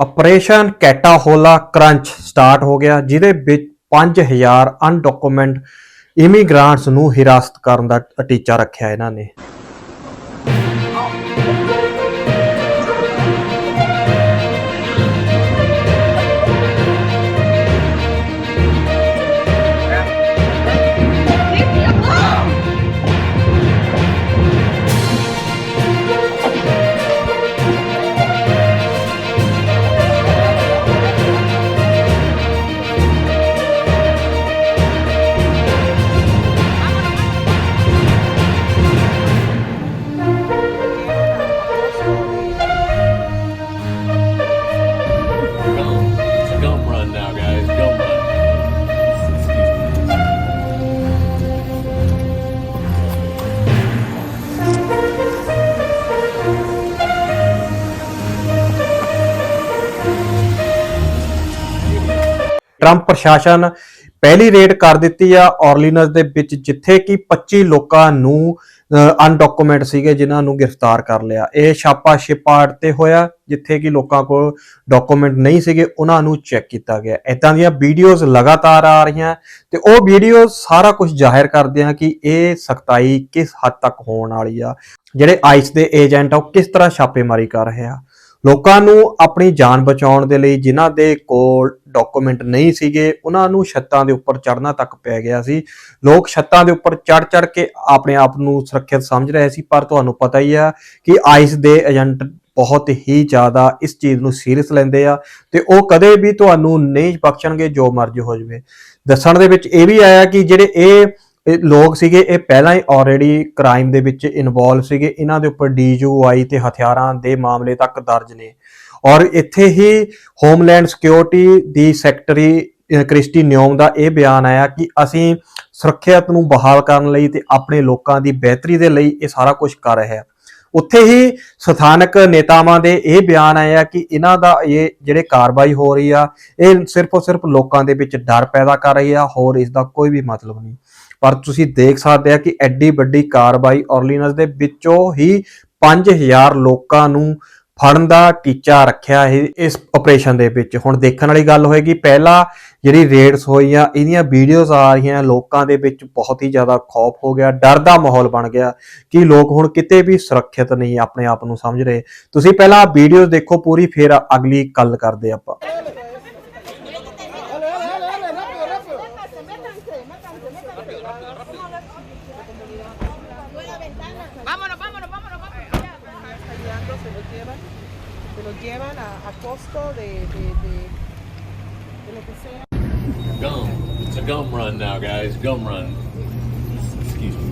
Operation ਕੈਟਾਹੋਲਾ crunch start ਹੋ ਗਿਆ, ਜਿਹਦੇ ਵਿੱਚ 5000 ਅਨਡਾਕੂਮੈਂਟ ਇਮੀਗ੍ਰਾਂਟਸ ਨੂੰ ਹਿਰਾਸਤ ਕਰਨ ਦਾ ਟੀਚਾ ਰੱਖਿਆ ਇਹਨਾਂ ਨੇ। ਟਰੰਪ ਪ੍ਰਸ਼ਾਸਨ ਪਹਿਲੀ ਰੇਡ ਕਰ ਦਿੱਤੀ ਆ ਔਰਲੀਨਸ ਦੇ ਵਿੱਚ, ਜਿੱਥੇ ਕਿ 25 ਲੋਕਾਂ ਨੂੰ ਅਨਡਾਕੂਮੈਂਟ ਸੀਗੇ, ਜਿਨ੍ਹਾਂ ਨੂੰ ਗ੍ਰਿਫਤਾਰ ਕਰ ਲਿਆ। ਇਹ ਛਾਪਾ ਸ਼ਿਪਾਰਟ ਤੇ ਹੋਇਆ, ਜਿੱਥੇ ਕਿ ਲੋਕਾਂ ਕੋਲ ਡਾਕੂਮੈਂਟ ਨਹੀਂ ਸੀਗੇ, ਉਹਨਾਂ ਨੂੰ ਚੈੱਕ ਕੀਤਾ ਗਿਆ। ਇਦਾਂ ਦੀਆਂ ਵੀਡੀਓਜ਼ ਲਗਾਤਾਰ ਆ ਰਹੀਆਂ ਤੇ ਉਹ ਵੀਡੀਓ ਸਾਰਾ ਕੁਝ ਜ਼ਾਹਿਰ ਕਰਦੇ ਆ ਕਿ ਇਹ ਸਖਤਾਈ ਕਿਸ ਹੱਦ ਤੱਕ ਹੋਣ ਵਾਲੀ ਆ। ਜਿਹੜੇ ਆਈਸ ਦੇ ਏਜੰਟ ਆ, ਉਹ ਕਿਸ ਤਰ੍ਹਾਂ ਛਾਪੇਮਾਰੀ ਕਰ ਰਹੇ ਆ। ਲੋਕਾਂ ਨੂੰ ਆਪਣੀ ਜਾਨ ਬਚਾਉਣ ਦੇ ਲਈ ਜਿਨ੍ਹਾਂ ਦੇ ਕੋਲ ਡਾਕੂਮੈਂਟ ਨਹੀਂ ਸੀਗੇ, ਉਹਨਾਂ ਨੂੰ ਛੱਤਾਂ ਦੇ ਉੱਪਰ ਚੜ੍ਹਨਾ ਤੱਕ ਪੈ ਗਿਆ ਸੀ। ਲੋਕ ਛੱਤਾਂ ਦੇ ਉੱਪਰ ਚੜ ਚੜ ਕੇ ਆਪਣੇ ਆਪ ਨੂੰ ਸੁਰੱਖਿਅਤ ਸਮਝ ਰਹੇ ਸੀ, ਪਰ ਤੁਹਾਨੂੰ ਪਤਾ ਹੀ ਆ ਕਿ ਆਈਸ ਦੇ ਏਜੰਟ ਬਹੁਤ ਹੀ ਜ਼ਿਆਦਾ ਇਸ ਚੀਜ਼ ਨੂੰ ਸੀਰੀਅਸ ਲੈਂਦੇ ਆ ਤੇ ਉਹ ਕਦੇ ਵੀ ਤੁਹਾਨੂੰ ਨਹੀਂ ਬਖਸ਼ਣਗੇ ਜੋ ਮਰਜ਼ੀ ਹੋ ਜਾਵੇ। ਦੱਸਣ ਦੇ ਵਿੱਚ ਇਹ ਵੀ ਆਇਆ ਕਿ ਜਿਹੜੇ ਇਹ ਇਹ ਲੋਕ ਸੀਗੇ, ਇਹ ਪਹਿਲਾਂ ਹੀ ਆਲਰੇਡੀ ਕ੍ਰਾਈਮ ਦੇ ਵਿੱਚ ਇਨਵੋਲਵ ਸੀਗੇ। ਇਹਨਾਂ ਦੇ ਉੱਪਰ ਡੀਯੂਆਈ ਤੇ ਹਥਿਆਰਾਂ ਦੇ ਮਾਮਲੇ ਤੱਕ ਦਰਜ ਨੇ। ਔਰ ਇੱਥੇ ਹੀ ਹੋਮਲੈਂਡ ਸਿਕਿਉਰਿਟੀ ਦੀ ਸੈਕਟਰੀ ਕ੍ਰਿਸਟੀ ਨਿਓਮ ਦਾ ਇਹ ਬਿਆਨ ਆਇਆ ਕਿ ਅਸੀਂ ਸੁਰੱਖਿਅਤ ਨੂੰ ਬਹਾਲ ਕਰਨ ਲਈ ਤੇ ਆਪਣੇ ਲੋਕਾਂ ਦੀ ਬਿਹਤਰੀ ਦੇ ਲਈ ਇਹ ਸਾਰਾ ਕੁਝ ਕਰ ਰਿਹਾ ਹਾਂ ਉੱਥੇ ਹੀ ਸਥਾਨਕ ਨੇਤਾਵਾਂ ਦੇ ਇਹ ਬਿਆਨ ਆਏ ਆ ਕਿ ਇਹਨਾਂ ਦਾ ਇਹ ਜਿਹੜੇ ਕਾਰਵਾਈ ਹੋ ਰਹੀ ਆ, ਇਹ ਸਿਰਫ ਔਰ ਸਿਰਫ ਲੋਕਾਂ ਦੇ ਵਿੱਚ ਡਰ ਪੈਦਾ ਕਰ ਰਹੀ ਆ, ਹੋਰ ਇਸ ਦਾ ਕੋਈ ਵੀ ਮਤਲਬ ਨਹੀਂ। ਪਰ ਤੁਸੀਂ ਦੇਖ ਸਕਦੇ ਆ ਕਿ ਐਡੀ ਵੱਡੀ ਕਾਰਵਾਈ ਔਰਲੀਨਸ ਦੇ ਵਿੱਚੋਂ ਹੀ 5000 ਲੋਕਾਂ ਨੂੰ ਫੜਨ ਦਾ ਟੀਚਾ ਰੱਖਿਆ ਹੈ ਇਸ ਆਪਰੇਸ਼ਨ ਦੇ ਵਿੱਚ। ਹੁਣ ਦੇਖਣ ਵਾਲੀ ਗੱਲ ਹੋਏਗੀ, ਪਹਿਲਾਂ ਜਿਹੜੀ ਰੇਡਸ ਹੋਈਆਂ, ਇਹਦੀਆਂ ਵੀਡੀਓਜ਼ ਆ ਰਹੀਆਂ, ਲੋਕਾਂ ਦੇ ਵਿੱਚ ਬਹੁਤ ਹੀ ਜ਼ਿਆਦਾ ਖੌਫ ਹੋ ਗਿਆ, ਡਰ ਦਾ ਮਾਹੌਲ ਬਣ ਗਿਆ ਕਿ ਲੋਕ ਹੁਣ ਕਿਤੇ ਵੀ ਸੁਰੱਖਿਅਤ ਨਹੀਂ, ਆਪਣੇ ਆਪ ਨੂੰ ਸਮਝ ਰਹੇ। ਤੁਸੀਂ ਪਹਿਲਾਂ ਵੀਡੀਓਜ਼ ਦੇਖੋ, ਪੂਰੀ, ਫਿਰ ਅਗਲੀ ਗੱਲ ਕਰਦੇ ਆਪਾਂ। Vámonos, vámonos, vámonos, vámonos. se los llevan, se los llevan a, a costo de, de, de, de lo que sea. Gum. It's a gum run now, guys. Gum run. Excuse me.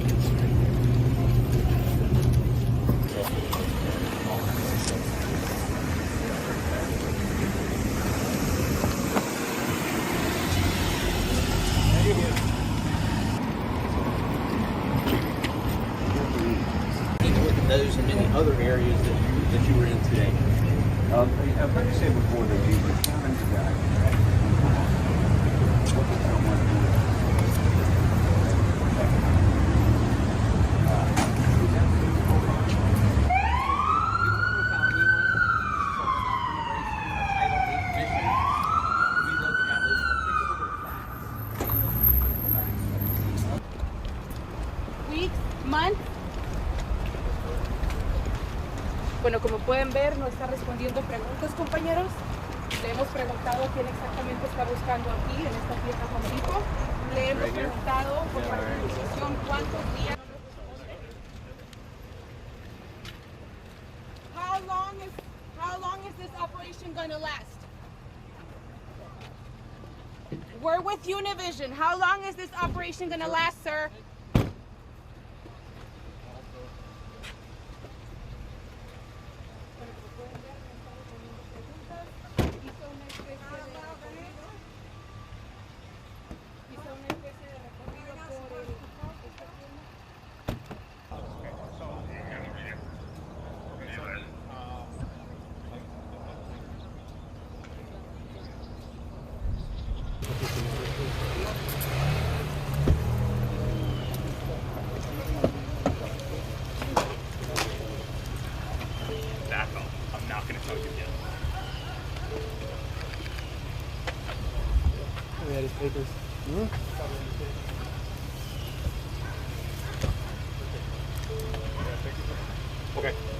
Months. Bueno, como pueden ver, no está respondiendo preguntas, compañeros. Le hemos preguntado quién exactamente está buscando aquí en esta fiesta con Pico. Le hemos preguntado por participación cuántos días. How long is how long is this operation going to last? We're with Univision. How long is this operation going to last, sir?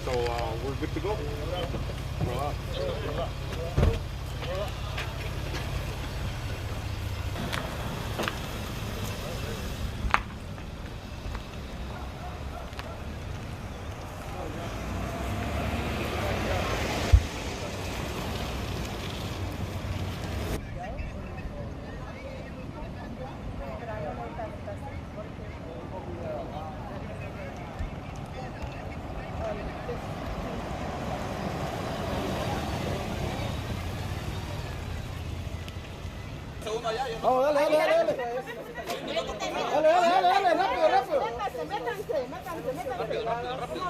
So uh, we're good to go. Vamos, dale, dale, dale. Dale, dale, dale, dale, rápido, rápido. Métanse, métanse, métanse. Rápido, rápido.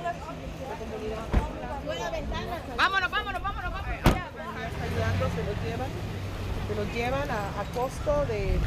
Vámonos, vámonos, vámonos, vámonos. Ayudando, se los llevan, se los llevan a, costo de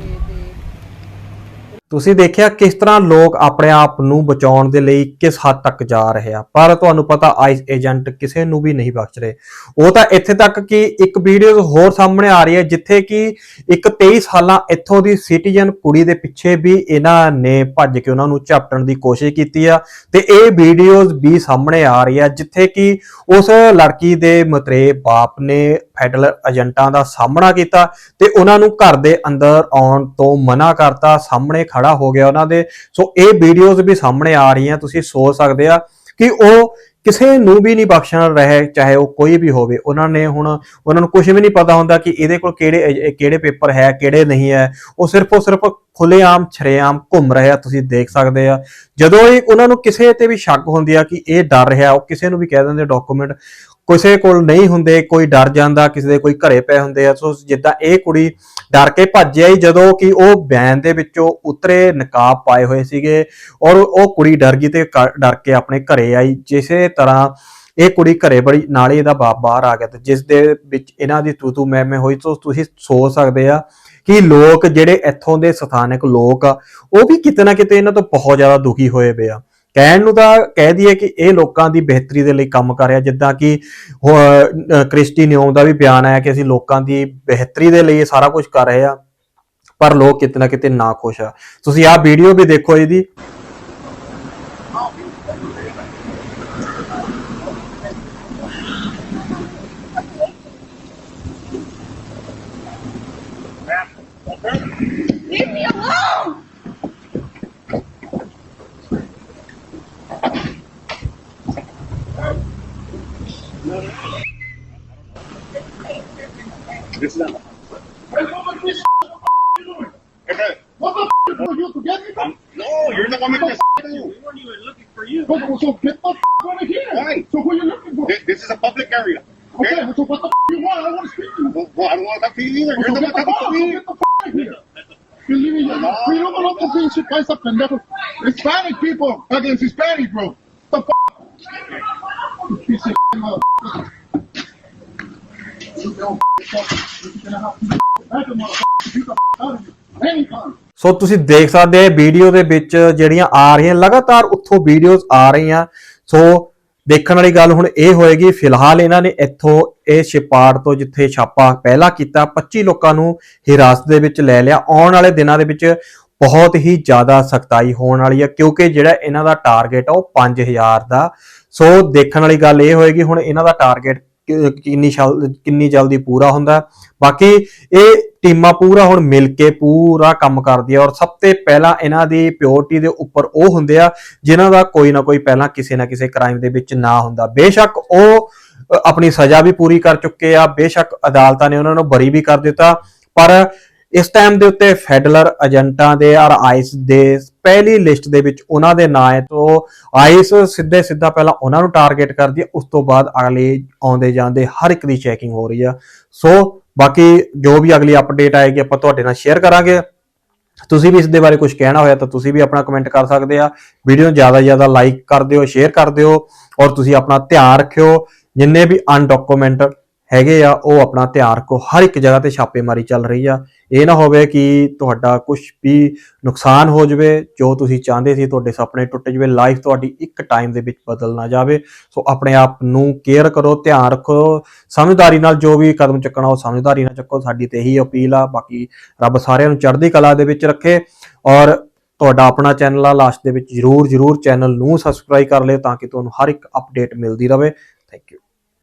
ਤੁਸੀਂ ਦੇਖਿਆ ਕਿਸ ਤਰ੍ਹਾਂ ਲੋਕ ਆਪਣੇ ਆਪ ਨੂੰ ਬਚਾਉਣ ਦੇ ਲਈ ਕਿਸ ਹੱਦ ਤੱਕ ਜਾ ਰਹੇ ਆ? ਪਰ ਤੁਹਾਨੂੰ ਪਤਾ ਆਈਸ ਏਜੰਟ ਕਿਸੇ ਨੂੰ ਵੀ ਨਹੀਂ ਬਖਸ਼ ਰਹੇ। ਉਹ ਤਾਂ ਇੱਥੇ ਤੱਕ ਕਿ ਇੱਕ ਵੀਡੀਓ ਹੋਰ ਸਾਹਮਣੇ ਆ ਰਹੀ ਹੈ, ਜਿੱਥੇ ਕਿ ਇੱਕ 23 ਸਾਲਾਂ ਇੱਥੋਂ ਦੀ ਸਿਟੀਜ਼ਨ ਕੁੜੀ ਦੇ ਪਿੱਛੇ ਵੀ ਇਹਨਾਂ ਨੇ ਭੱਜ ਕੇ ਉਹਨਾਂ ਨੂੰ ਝਪਟਣ ਦੀ ਕੋਸ਼ਿਸ਼ ਕੀਤੀ ਆ। ਤੇ ਇਹ ਵੀਡੀਓਜ਼ ਵੀ ਸਾਹਮਣੇ ਆ ਰਹੀ ਆ, ਜਿੱਥੇ ਕਿ ਉਸ ਲੜਕੀ ਦੇ ਮਤਰੇ ਬਾਪ ਨੇ ਫੈਡਰਲ ਏਜੰਟਾਂ ਦਾ ਸਾਹਮਣਾ ਕੀਤਾ ਤੇ ਉਹਨਾਂ ਨੂੰ ਘਰ ਦੇ ਅੰਦਰ ਆਉਣ ਤੋਂ ਮਨਾ ਕਰਤਾ, ਸਾਹਮਣੇ ਖੜਾ ਹੋ ਗਿਆ ਉਹਨਾਂ ਦੇ। ਸੋ ਇਹ ਵੀਡੀਓਜ਼ ਵੀ ਸਾਹਮਣੇ ਆ ਰਹੀਆਂ, ਤੁਸੀਂ ਸੋਚ ਸਕਦੇ ਆ ਕਿ ਉਹ ਕਿਸੇ ਨੂੰ ਵੀ ਨਹੀਂ ਬਖਸ਼ਣ ਰਹੇ, ਚਾਹੇ ਉਹ ਕੋਈ ਵੀ ਹੋਵੇ। ਉਹਨਾਂ ਨੇ ਹੁਣ ਉਹਨਾਂ ਨੂੰ ਕੁਝ ਵੀ ਨਹੀਂ ਪਤਾ ਹੁੰਦਾ ਕਿ ਇਹਦੇ ਕੋਲ ਕਿਹੜੇ ਕਿਹੜੇ ਪੇਪਰ ਹੈ, ਕਿਹੜੇ ਨਹੀਂ ਹੈ। ਉਹ ਸਿਰਫ ਉਹ ਸਿਰਫ ਖੁੱਲੇਆਮ ਛਰੇਆਮ ਘੁੰਮ ਰਹੇ ਆ, ਤੁਸੀਂ ਦੇਖ ਸਕਦੇ ਆ। ਜਦੋਂ ਇਹ ਉਹਨਾਂ ਨੂੰ ਕਿਸੇ ਤੇ ਵੀ ਸ਼ੱਕ ਹੁੰਦੀ ਆ ਕਿ ਇਹ ਡਰ ਰਿਹਾ, ਉਹ ਕਿਸੇ ਨੂੰ ਵੀ ਕਹਿ ਦਿੰਦੇ ਡਾਕੂਮੈਂਟ ਕਿਸੇ ਕੋਲ ਨਹੀਂ ਹੁੰਦੇ, ਕੋਈ ਡਰ ਜਾਂਦਾ, ਕਿਸੇ ਦੇ ਕੋਈ ਘਰੇ ਪਏ ਹੁੰਦੇ ਆ। ਸੋ ਜਿੱਦਾਂ ਇਹ ਕੁੜੀ ਡਰ ਕੇ ਭੱਜ ਆਈ ਜਦੋਂ ਕਿ ਉਹ ਵੈਨ ਦੇ ਵਿੱਚੋਂ ਉਤਰੇ, ਨਕਾਬ ਪਾਏ ਹੋਏ ਸੀਗੇ ਔਰ ਉਹ ਕੁੜੀ ਡਰ ਗਈ ਤੇ ਡਰ ਕੇ ਆਪਣੇ ਘਰੇ ਆਈ। ਜਿਸੇ ਤਰ੍ਹਾਂ ਇਹ ਕੁੜੀ ਘਰੇ ਬੜੀ, ਨਾਲੇ ਇਹਦਾ ਬਾਪ ਬਾਹਰ ਆ ਗਿਆ ਤੇ ਜਿਸ ਦੇ ਵਿੱਚ ਇਹਨਾਂ ਦੀ ਤੂ ਤੂ ਮੈਂ ਮੈਂ ਹੋਈ। ਸੋ ਤੁਸੀਂ ਸੋਚ ਸਕਦੇ ਆ ਕਿ ਲੋਕ ਜਿਹੜੇ ਇੱਥੋਂ ਦੇ ਸਥਾਨਕ ਲੋਕ ਆ, ਉਹ ਵੀ ਕਿਤੇ ਨਾ ਕਿਤੇ ਇਹਨਾਂ ਤੋਂ ਬਹੁਤ ਜ਼ਿਆਦਾ ਦੁਖੀ ਹੋਏ ਪਏ ਆ। ਕਹਿਣ ਨੂੰ ਤਾਂ ਕਹਿ ਦਈਏ ਕਿ ਇਹ ਲੋਕਾਂ ਦੀ ਬਿਹਤਰੀ ਦੇ ਲਈ ਕੰਮ ਕਰ ਰਿਹਾ ਜਿੱਦਾਂ ਕਿ ਉਹ, ਕ੍ਰਿਸਟੀ ਨਿਓਮ ਦਾ ਵੀ ਬਿਆਨ ਆਇਆ ਕਿ ਅਸੀਂ ਲੋਕਾਂ ਦੀ ਬਿਹਤਰੀ ਦੇ ਲਈ ਇਹ ਸਾਰਾ ਕੁਝ ਕਰ ਰਹੇ ਆ ਪਰ ਲੋਕ ਕਿਤੇ ਨਾ ਕਿਤੇ ਨਾ ਖੁਸ਼ ਆ। ਤੁਸੀਂ ਆਹ ਵੀਡੀਓ ਵੀ ਦੇਖੋ ਇਹਦੀ। This is not. What the f are you doing? to get me? Um, no, you're the one making this. We weren't even looking for you. So, so get the f out of here. Why? So who are you looking for? This, this is a public area. Okay, Okay? so what the f you want? I don't want to speak to you. Well, well, I don't want to talk to you either. So You're the one talking to so me. get the f out of here. You're leaving No. freedom of the pinche paisa pendejo. Hispanic people against Hispanic, bro. The f You piece of shit motherfucker. ਸੋ ਤੁਸੀਂ ਦੇਖ ਸਕਦੇ ਹੋ video ਦੇ ਵਿੱਚ ਜਿਹੜੀਆਂ ਆ ਰਹੀਆਂ, ਲਗਾਤਾਰ ਉੱਥੋਂ ਵੀਡੀਓਜ਼ ਆ ਰਹੀਆਂ। ਸੋ ਦੇਖਣ ਵਾਲੀ ਗੱਲ ਹੁਣ ਇਹ ਹੋਏਗੀ, ਫਿਲਹਾਲ ਇਹਨਾਂ ਨੇ ਇੱਥੋਂ ਇਹ ਛਿਪਾੜ ਤੋਂ ਜਿੱਥੇ ਛਾਪਾ ਪਹਿਲਾਂ ਕੀਤਾ 25 ਲੋਕਾਂ ਨੂੰ ਹਿਰਾਸਤ ਦੇ ਵਿੱਚ ਲੈ ਲਿਆ। ਆਉਣ ਵਾਲੇ ਦਿਨਾਂ ਦੇ ਵਿੱਚ ਬਹੁਤ ਹੀ ਜ਼ਿਆਦਾ ਸਖਤਾਈ ਹੋਣ ਵਾਲੀ ਹੈ ਕਿਉਂਕਿ ਜਿਹੜਾ ਇਹਨਾਂ ਦਾ ਟਾਰਗੇਟ ਆ ਉਹ 5000 ਦਾ। ਸੋ ਦੇਖਣ ਵਾਲੀ ਗੱਲ ਇਹ ਹੋਏਗੀ, ਹੁਣ ਇਹਨਾਂ ਦਾ ਟਾਰਗੇਟ ਕਿੰਨੀ ਕਿੰਨੀ ਜਲਦੀ ਪੂਰਾ ਹੁੰਦਾ। ਬਾਕੀ ਇਹ ਟੀਮਾਂ ਪੂਰਾ ਹੁਣ ਮਿਲ ਕੇ ਪੂਰਾ ਕੰਮ ਕਰਦੀ ਆ ਔਰ ਸਭ ਤੋਂ ਪਹਿਲਾਂ ਇਹਨਾਂ ਦੀ ਪਿਓਰਟੀ ਦੇ ਉੱਪਰ ਉਹ ਹੁੰਦੇ ਆ, ਜਿਨ੍ਹਾਂ ਦਾ ਕੋਈ ਨਾ ਕੋਈ ਪਹਿਲਾਂ ਕਿਸੇ ਨਾ ਕਿਸੇ ਕ੍ਰਾਈਮ ਦੇ ਵਿੱਚ ਨਾ ਹੁੰਦਾ। ਬੇਸ਼ੱਕ ਉਹ ਆਪਣੀ ਸਜ਼ਾ ਵੀ ਪੂਰੀ ਕਰ ਚੁੱਕੇ ਆ, ਬੇਸ਼ੱਕ ਅਦਾਲਤਾਂ ਨੇ ਉਹਨਾਂ ਨੂੰ ਬਰੀ ਵੀ ਕਰ ਦਿੱਤਾ, ਪਰ ਇਸ ਟਾਈਮ ਦੇ ਉੱਤੇ ਫੈਡਰਲ ਏਜੰਟਾਂ ਦੇ ਔਰ ਆਈਸ ਦੇ ਪਹਿਲੀ ਲਿਸਟ ਦੇ ਵਿੱਚ ਉਹਨਾਂ ਦੇ ਨਾਂ ਹੈ, ਤੋਂ ਆਈਸ ਸਿੱਧੇ ਸਿੱਧਾ ਪਹਿਲਾਂ ਉਹਨਾਂ ਨੂੰ ਟਾਰਗੇਟ ਕਰਦੀ ਹੈ, ਉਸ ਤੋਂ ਬਾਅਦ ਅਗਲੇ ਆਉਂਦੇ ਜਾਂਦੇ ਹਰ ਇੱਕ ਦੀ ਚੈਕਿੰਗ ਹੋ ਰਹੀ ਆ ਸੋ ਬਾਕੀ ਜੋ ਵੀ ਅਗਲੀ ਅਪਡੇਟ ਆਏਗੀ ਆਪਾਂ ਤੁਹਾਡੇ ਨਾਲ ਸ਼ੇਅਰ ਕਰਾਂਗੇ। ਤੁਸੀਂ ਵੀ ਇਸ ਦੇ ਬਾਰੇ ਕੁਝ ਕਹਿਣਾ ਹੋਇਆ ਤਾਂ ਤੁਸੀਂ ਵੀ ਆਪਣਾ ਕਮੈਂਟ ਕਰ ਸਕਦੇ ਆ। ਵੀਡੀਓ ਨੂੰ ਜ਼ਿਆਦਾ ਜ਼ਿਆਦਾ ਲਾਈਕ ਕਰ ਦਿਓ ਸ਼ੇਅਰ ਕਰ ਦਿਓ ਔਰ ਤੁਸੀਂ ਆਪਣਾ ਧਿਆਨ ਰੱਖਿਓ। ਜਿੰਨੇ ਵੀ ਅਨਡਾਕੂਮੈਂਟ ਹੈਗੇ ਆ, ਉਹ ਆਪਣਾ ਧਿਆਨ ਰੱਖੋ ਹਰ ਇੱਕ ਜਗ੍ਹਾ ਤੇ ਛਾਪੇਮਾਰੀ ਚੱਲ ਰਹੀ ਆ। ਇਹ ਨਾ ਹੋਵੇ ਕਿ ਤੁਹਾਡਾ ਕੁਝ ਵੀ ਨੁਕਸਾਨ ਹੋ ਜਾਵੇ, ਜੋ ਤੁਸੀਂ ਚਾਹੁੰਦੇ ਸੀ ਤੁਹਾਡੇ ਸੁਪਨੇ ਟੁੱਟ ਜਾਵੇ ਲਾਈਫ ਤੁਹਾਡੀ ਇੱਕ ਟਾਈਮ ਦੇ ਵਿੱਚ ਬਦਲ ਨਾ ਜਾਵੇ। ਸੋ ਆਪਣੇ ਆਪ ਨੂੰ ਕੇਅਰ ਕਰੋ, ਧਿਆਨ ਰੱਖੋ, ਸਮਝਦਾਰੀ ਨਾਲ ਜੋ ਵੀ ਕਦਮ ਚੱਕਣਾ, ਉਹ ਸਮਝਦਾਰੀ ਨਾਲ ਚੱਕੋ। ਸਾਡੀ ਤੇ ਇਹੀ ਅਪੀਲ ਆ, ਬਾਕੀ ਰੱਬ ਸਾਰਿਆਂ ਨੂੰ ਚੜ੍ਹਦੀ ਕਲਾ ਦੇ ਵਿੱਚ ਰੱਖੇ। ਔਰ ਤੁਹਾਡਾ ਆਪਣਾ ਚੈਨਲ ਆ ਲਾਸਟ ਦੇ ਵਿੱਚ ਜਰੂਰ ਜਰੂਰ ਚੈਨਲ ਨੂੰ ਸਬਸਕ੍ਰਾਈਬ ਕਰ ਲਿਓ, ਤਾਂ ਕਿ ਤੁਹਾਨੂੰ ਹਰ ਇੱਕ ਅਪਡੇਟ ਮਿਲਦੀ ਰਹੇ। Thank you